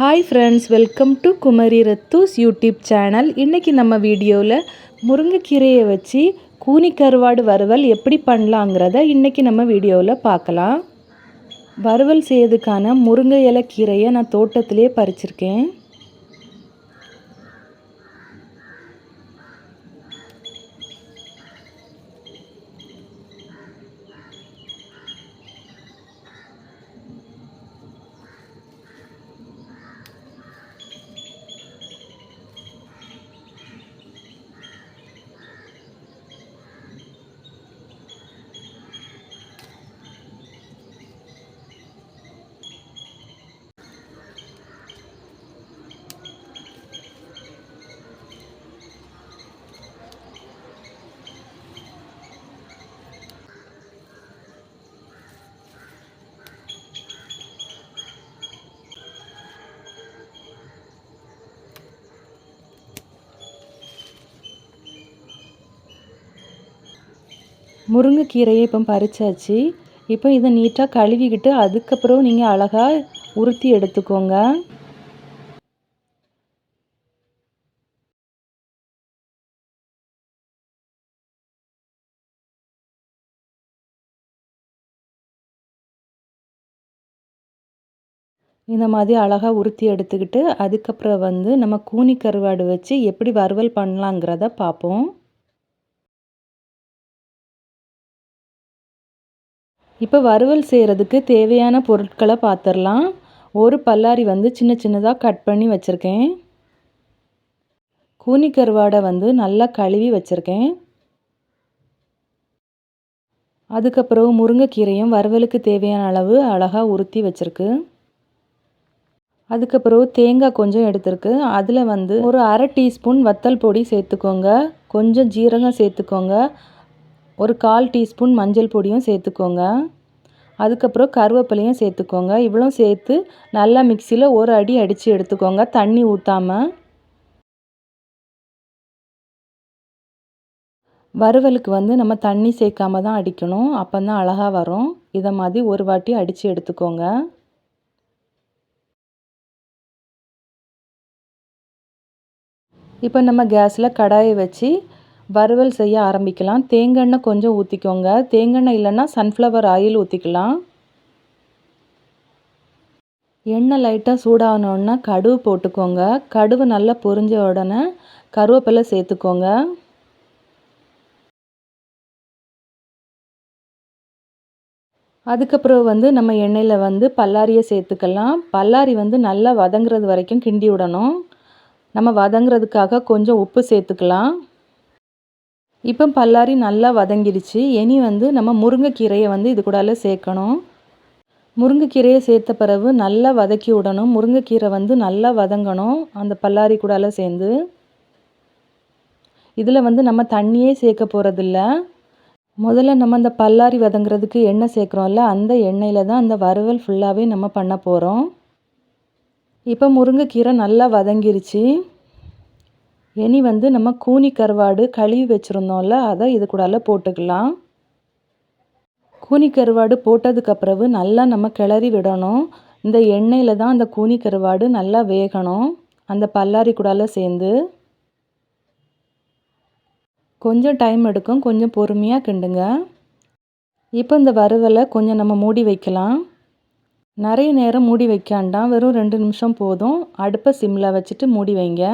Hi friends welcome to Kumari ரத்தூஸ் YouTube channel இன்றைக்கி நம்ம வீடியோவில் முருங்கைக்கீரையை வச்சு கூனி கருவாடு வறுவல் எப்படி பண்ணலாங்கிறத இன்றைக்கி நம்ம வீடியோவில் பார்க்கலாம். வறுவல் செய்யறதுக்கான முருங்கை இலை கீரையை நான் தோட்டத்திலே பறிச்சிருக்கேன். முருங்கைக்கீரையை இப்போ பறிச்சாச்சு. இப்போ இதை நீட்டாக கழுவிக்கிட்டு அதுக்கப்புறம் நீங்கள் அழகாக உருத்தி எடுத்துக்கோங்க. இந்த மாதிரி அழகாக உருத்தி எடுத்துக்கிட்டு அதுக்கப்புறம் வந்து நம்ம கூனி கருவாடு வச்சு எப்படி வறுவல் பண்ணலாங்கிறத பார்ப்போம் இப்போ வறுவல் செய்கிறதுக்கு தேவையான பொருட்களை பார்த்துடலாம் ஒரு பல்லாரி வந்து சின்ன சின்னதாக கட் பண்ணி வச்சுருக்கேன். கூனி கருவாடை வந்து நல்லா கழுவி வச்சுருக்கேன். அதுக்கப்புறம் முருங்கைக்கீரையும் வறுவலுக்கு தேவையான அளவு அழகாக உருத்தி வச்சுருக்கு. அதுக்கப்புறம் தேங்காய் கொஞ்சம் எடுத்துருக்கு. அதில் வந்து ஒரு அரை டீஸ்பூன் வத்தல் பொடி சேர்த்துக்கோங்க. கொஞ்சம் ஜீரகம் சேர்த்துக்கோங்க. ஒரு கால் டீஸ்பூன் மஞ்சள் பொடியும் சேர்த்துக்கோங்க. அதுக்கப்புறம் கருவேப்பிலையும் சேர்த்துக்கோங்க. இவ்வளோ சேர்த்து நல்லா மிக்சியில் ஒரு அடி அடித்து எடுத்துக்கோங்க. தண்ணி ஊற்றாமல் வறுவலுக்கு வந்து நம்ம தண்ணி சேர்க்காம தான் அடிக்கணும். அப்போ தான் அழகாக வரும். இதை மாதிரி ஒரு வாட்டி அடித்து எடுத்துக்கோங்க. இப்போ நம்ம கேஸில் கடாயை வச்சு வறுவல் செய்ய ஆரம்பிக்கலாம். தேங்காய் கொஞ்சம் ஊற்றிக்கோங்க தேங்காய் இல்லைன்னா சன்ஃப்ளவர் ஆயில் ஊற்றிக்கலாம் எண்ணெய் லைட்டாக சூடாகணுன்னா கடுகு போட்டுக்கோங்க. கடுகு நல்லா பொரிஞ்ச உடனே கருவேப்பிலை சேர்த்துக்கோங்க. அதுக்கப்புறம் வந்து நம்ம எண்ணெயில் வந்து பல்லாரியை சேர்த்துக்கலாம். பல்லாரி வந்து நல்லா வதங்குறது வரைக்கும் கிண்டி விடணும். நம்ம வதங்குறதுக்காக கொஞ்சம் உப்பு சேர்த்துக்கலாம். இப்போ பல்லாரி நல்லா வதங்கிடுச்சு. இனி வந்து நம்ம முருங்கைக்கீரையை வந்து இது கூடால சேர்க்கணும். முருங்கைக்கீரையை சேர்த்த பிறகு நல்லா வதக்கி விடணும். முருங்கைக்கீரை வந்து நல்லா வதங்கணும். அந்த பல்லாரி கூடால சேர்ந்து. இதில் வந்து நம்ம தண்ணியே சேர்க்க போகிறதில்ல முதல்ல நம்ம அந்த பல்லாரி வதங்குறதுக்கு எண்ணெய் சேர்க்குறோம்ல அந்த எண்ணெயில் தான் அந்த வறுவல் ஃபுல்லாகவே நம்ம பண்ண போகிறோம் இப்போ முருங்கைக்கீரை நல்லா வதங்கிருச்சு. இனி வந்து நம்ம கூனி கருவாடு கழுவி வச்சுருந்தோம்ல அதை இது கூடால போட்டுக்கலாம். கூனி கருவாடு போட்டதுக்கு பிறகு நல்லா நம்ம கிளறி விடணும். இந்த எண்ணெயில் தான் அந்த கூனி கருவாடு நல்லா வேகணும். அந்த பல்லாரி கூடால சேர்ந்து. கொஞ்சம் டைம் எடுக்கும் கொஞ்சம் பொறுமையாக கிண்டுங்க. இப்போ இந்த வறுவலை கொஞ்சம் நம்ம மூடி வைக்கலாம். நிறைய நேரம் மூடி வைக்காண்டாம் வெறும் ரெண்டு நிமிஷம் போதும். அடுப்பை சிம்மில் வச்சுட்டு மூடி வைங்க.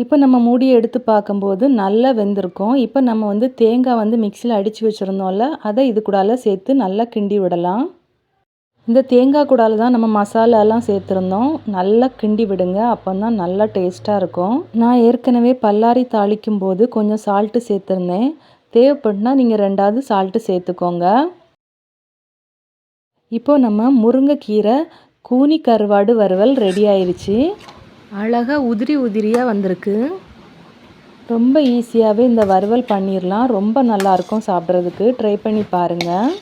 இப்போ நம்ம மூடியை எடுத்து பார்க்கும்போது நல்லா வெந்திருக்கும். இப்போ நம்ம வந்து தேங்காய் வந்து மிக்சியில் அடித்து வச்சுருந்தோம்ல அதை இது கூடால சேர்த்து நல்லா கிண்டி விடலாம். இந்த தேங்காய் கூடால தான் நம்ம மசாலாலாம் சேர்த்துருந்தோம். நல்லா கிண்டி விடுங்க அப்போ தான் நல்லா டேஸ்ட்டாக இருக்கும். நான் ஏற்கனவே பல்லாரி தாளிக்கும் போது கொஞ்சம் சால்ட்டு சேர்த்துருந்தேன். தேவைப்பட்டுனா நீங்கள் ரெண்டாவது சால்ட்டு சேர்த்துக்கோங்க. இப்போது நம்ம முருங்கைக்கீரை கூனி கருவாடு வறுவல் ரெடி ஆயிடுச்சு அழகாக உதிரி உதிரியாக வந்திருக்கு. ரொம்ப ஈஸியாகவே இந்த வறுவல் பண்ணிடலாம் ரொம்ப நல்லாயிருக்கும் சாப்பிட்றதுக்கு. ட்ரை பண்ணி பாருங்கள்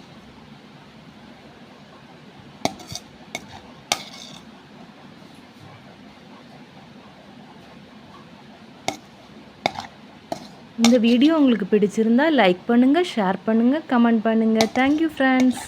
இந்த வீடியோ உங்களுக்கு பிடிச்சிருந்தா லைக் பண்ணுங்கள் ஷேர் பண்ணுங்கள் கமெண்ட் பண்ணுங்கள் தேங்க்யூ ஃப்ரெண்ட்ஸ்